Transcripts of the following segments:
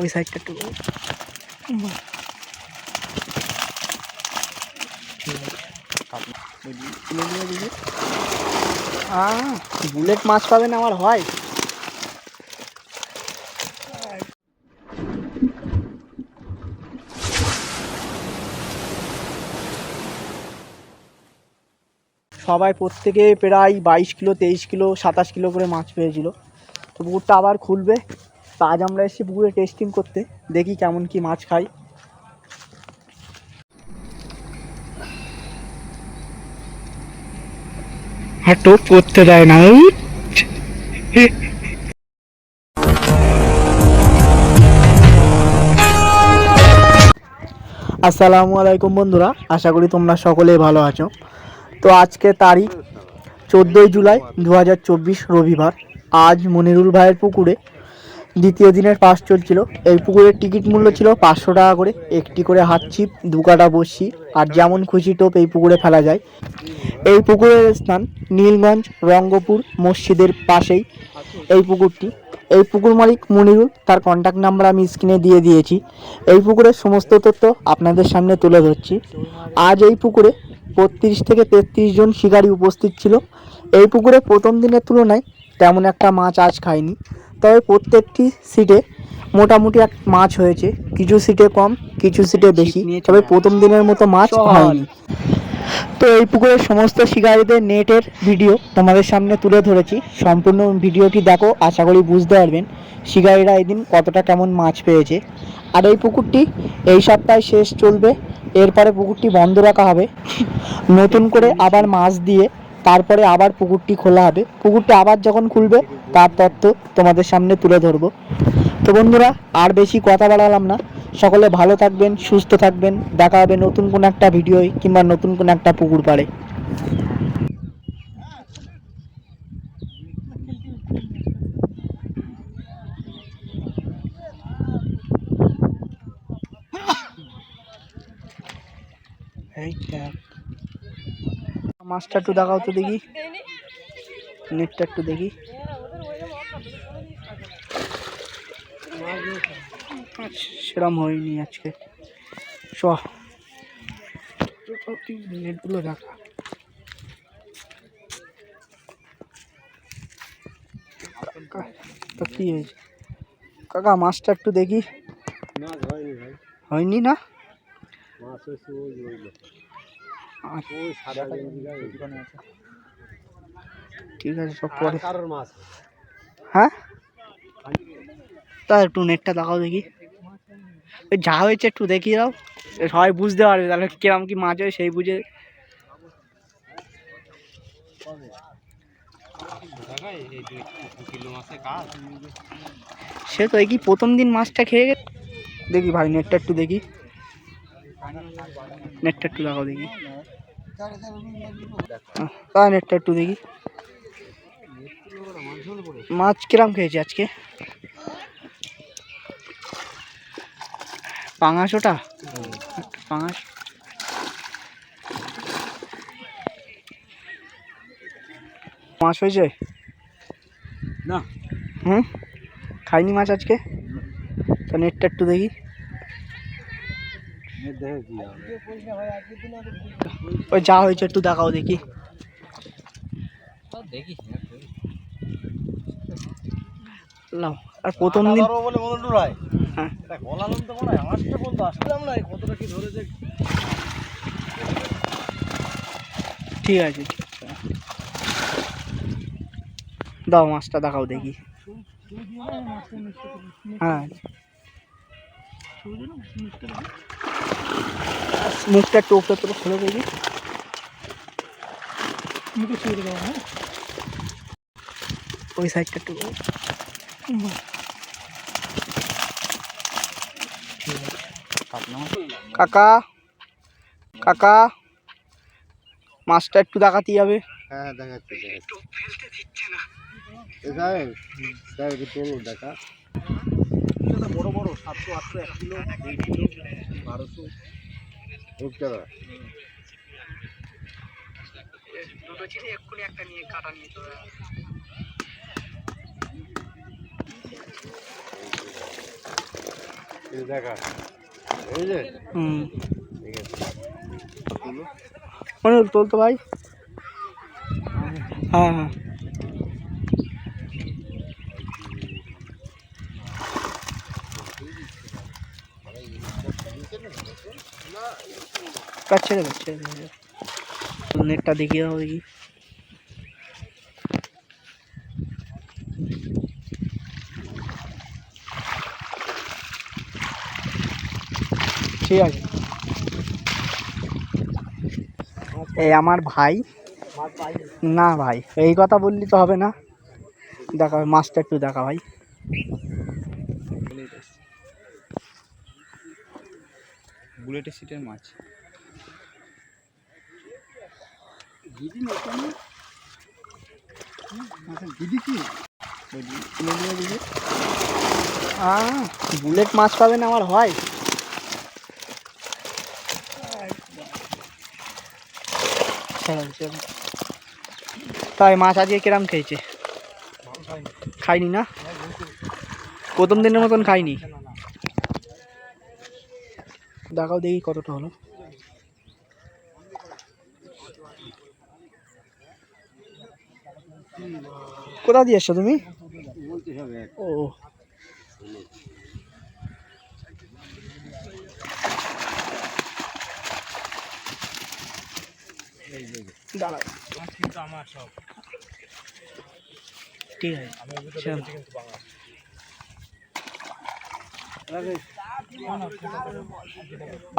ওই সাইডটা একটু বুলেট মাছ পাবেন আমার হয়। সবাই প্রত্যেকে প্রায় বাইশ কিলো, তেইশ কিলো, সাতাশ কিলো করে মাছ পেয়েছিল। তো পুকুরটা আবার খুলবে। তো আজ আমরা এসেছি পুকুরে টেস্টিং করতে। দেখি কেমন কি মাছ খাই। টোপ করতে দেয় না আসসালামু আলাইকুম বন্ধুরা আশা করি তোমরা সকলেই ভালো আছো। তো আজকে তারিখ চোদ্দোই জুলাই দু হাজার চব্বিশ রবিবার। আজ মনিরুল ভাইয়ের পুকুরে দ্বিতীয় দিনের পাস চলছিল। এই পুকুরের টিকিট মূল্য ছিল পাঁচশো টাকা করে। একটি করে হাত ছিপ, দু কাটা বসি আর যেমন খুশি টোপ এই পুকুরে ফেলা যায়। এই পুকুরের স্থান নীলগঞ্জ রঙ্গপুর মসজিদের পাশেই। এই পুকুরটি, এই পুকুর মালিক মনিরুল, তার কন্ট্যাক্ট নাম্বার আমি স্ক্রিনে দিয়ে দিয়েছি। এই পুকুরের সমস্ত তথ্য আপনাদের সামনে তুলে ধরছি। আজ এই পুকুরে বত্রিশ থেকে তেত্রিশ জন শিকারী উপস্থিত ছিল। এই পুকুরে প্রথম দিনের তুলনায় তেমন একটা মাছ আজ খায়নি তবে প্রত্যেকটি সিটে মোটামুটি এক মাছ হয়েছে। কিছু সিটে কম কিছু সিটে বেশি। তবে প্রথম দিনের মতো মাছ হয়নি। তো এই পুকুরের সমস্ত শিকারীদের নেটের ভিডিও তোমাদের সামনে তুলে ধরেছি। সম্পূর্ণ ভিডিওটি দেখো আশা করি বুঝতে পারবেন শিকারীরা এদিন কতটা কেমন মাছ পেয়েছে। আর এই পুকুরটি এই সপ্তাহে শেষ চলবে। এরপরে পুকুরটি বন্ধ রাখা হবে। নতুন করে আবার মাছ দিয়ে তারপরে আবার পুকুরটি খোলা হবে। পুকুরটি আবার যখন খুলবে তার তথ্য তোমাদের সামনে তুলে ধরবো। তো বন্ধুরা, আর বেশি কথা বাড়ালাম না। সকলে ভালো থাকবেন, সুস্থ থাকবেন। দেখা হবে নতুন কোনো একটা ভিডিওয় কিংবা নতুন কোনো একটা পুকুর পাড়ে। মাছটা একটু দেখাও তো দেখি। নেটটা একটু দেখি। সেরম হয়নি আজকে। চ নেটগুলো দেখা কাকা, তো কি হয়েছে? কাকা মাছটা একটু দেখি। হয়নি না। ঠিক আছে সব পরে। মাছ? হ্যাঁ? তা একটু নেটটা দেখাও দেখি। যা হয়েছে একটু দেখিয়ে দাও। সবাই বুঝতে পারবে তাহলে কিরম কি মাছ হয় সেই বুঝে। সে তো কি প্রথম দিন মাছটা খেয়ে গে দেখি ভাই নেটটা একটু দেখি। নেটটা একটু দেখাও দেখি। নেটটা একটু দেখি। মাছ কিরাম খেয়েছে আজকে? পাঙাশ ওটা পাঙাশ মাছ হয়েছে? না। হুম? খাইনি মাছ আজকে? তো নেটটা একটু দেখি। ওই যা হয়েছে একটু দেখাও দেখি। দেখি। নাও। আর প্রথম দিন বলে মনে হয় হ্যাঁ। এটা গলালাম তো মনে হয় মাছটা বলতো আসলাম না কতটা কি ধরেছে ঠিক আছে ঠিক আছে। দাও মাছটা দেখাও দেখি। হ্যাঁ। মুখটা একটু উপরে তোলো খুলে দেখি। মুখে ছুঁয়ে দেবো হ্যাঁ। ওই সাইডটা একটু কাকা কাকা মাছটা একটু দেখাতেই হবে। হ্যাঁ দেখাচ্ছি দেখা। বড় বড় সাতশো আটশো এক কিলো দুই কিলো বারোশো। রূপচাঁদা দুটো ছিঁড়ে এক্ষুনি একটা নিয়ে কাটা নিয়ে চলে দেখা। হুম। আছে। তুলো তো ভাই। হ্যাঁ হ্যাঁ। ছেড়ে ছেড়ে নেটটা দেখিয়ে দেখি। ঠিক আছে। এই আমার ভাই। না ভাই এই কথা বললি তো হবে না। দেখা মাছটা একটু দেখা ভাই। বুলেটের সিটের মাছ। বুলেট মাছ পাবেন আমার হয় চলো, চলো। তাই মাছ আজকে কিরাম খেয়েছে? খাইনি না? প্রথম দিনের মতন খাইনি। দেখাও দেখি কতটা হলো। কোথা দিয়ে এসছো তুমি? ও। দাঁড়াও। কিন্তু আমার সব। ঠিক আছে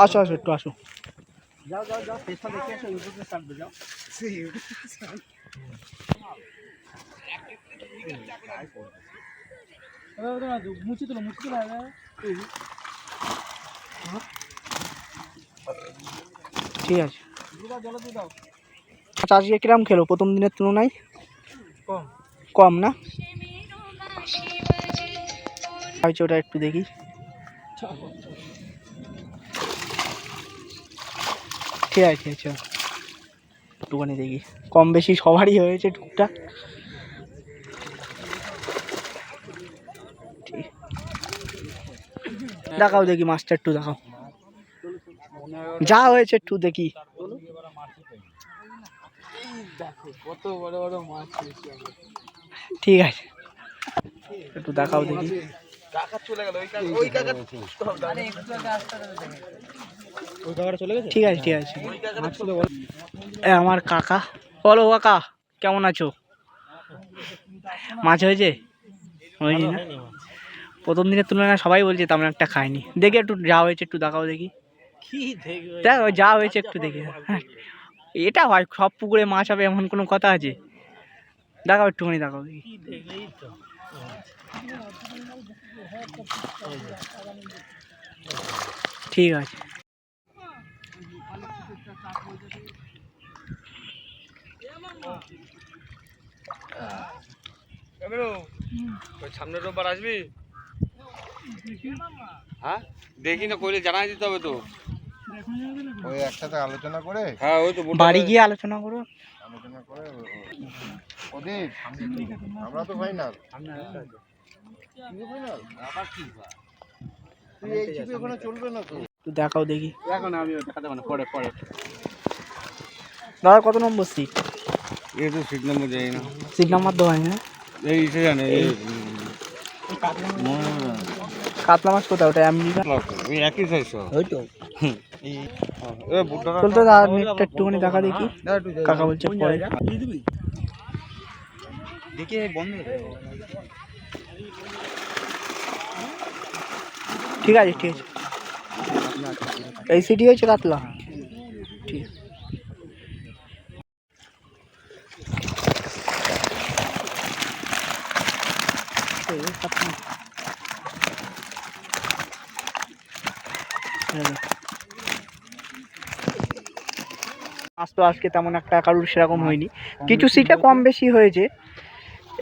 আসো আসো একটু আসো। যাও যাও যাও চেষ্টা দেখে এসো ইউটিউবে ছাড়বে যাও। মুচি তোলো মুচি তোলো ঠিক আছে। আচ্ছা আজকে কিরাম খেলো? প্রথম দিনের তুলনায়? কম। কম না? হয়েছে ওটা একটু দেখি। ঠিক আছে ঠিক আছে একটুখানি দেখি। কম বেশি সবারই হয়েছে টুকটাক। দেখাও দেখি মাছটা একটু দেখাও। যা হয়েছে একটু দেখি। কত বড় বড় মাছ পেয়েছি ঠিক আছে। একটু দেখাও দেখি। কাকা চলে গেল ওই কাকা ওই কাকা আরে একটু আগে আসতে ওই কাকাটা চলে গেছে? ঠিক আছে ঠিক আছে। আমার কাকা। বলো কাকা কেমন আছো? মাছ হয়েছে? হয়নি না? প্রথম দিনের তুলনায় সবাই বলছে তেমন একটা খায়নি। দেখি একটু যা হয়েছে একটু দেখাও দেখি। দেখ যা হয়েছে একটু দেখি। হ্যাঁ। এটা হয় সব পুকুরে মাছ হবে এমন কোনো কথা আছে? দেখাও একটুখানি দেখাও দেখি। কি দেখলেই তো? ঠিক আছে। ওই সামনের রোববার আসবি? হ্যাঁ দেখি না কইলে জানাই দিতে হবে তো। ওই একসাথে আলোচনা করে হ্যাঁ ওই তো বাড়ি গিয়ে আলোচনা করো। আলোচনা করে ওদের আমরা তো ফাইনাল ফাইনাল আবার কি? তুই এই চিপে ওখানে চলবে না দেখাও দেখি। এখন আমি দেখাতে পারি পরে পরে। দাদা কত নম্বর সিট এই তো সিট নম্বর যাই না। সিট নাম্বার দেওয়া হয় না? এই সে জানে কাতলা মাছ কোথায়? ওটা ওই একই সাইজ ওই তো। এ বুটটা চলতে দাদা নেটটা একটুখানি দেখা দেখি। কাকা বলছে পরে। দেখে বন্ধ ঠিক আছে ঠিক আছে। এই সিটি হয়েছে কাতলা। ঠিক আছে। এই মাছ তো আজকে তেমন একটা কারুর সেরকম হয়নি। কিছু সিটে কম বেশি হয়েছে।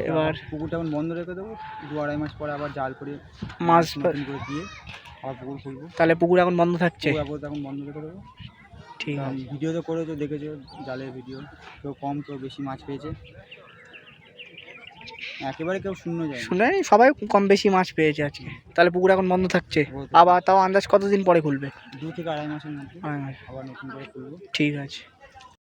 এবার পুকুরটা এখন বন্ধ রেখে দেবো। দু আড়াই মাস পরে আবার জাল করে মাছ করে দিয়ে আবার পুকুর খুলবো। তাহলে পুকুর এখন বন্ধ থাকছে? এখন বন্ধ রেখে দেবো। ঠিক আছে। ভিডিও তো করে তো দেখেছ জালের ভিডিও কেউ কম কেউ বেশি মাছ পেয়েছে। একেবারে কেউ শূন্য যায় শুনে সবাই কম বেশি মাছ পেয়েছে আজকে। তাহলে পুকুর এখন বন্ধ থাকছে। আবার তাও আন্দাজ কতদিন পরে খুলবে? দু থেকে আড়াই মাসের মধ্যে আড়াই মাস। আবার নতুন করে খুলবো। ঠিক আছে।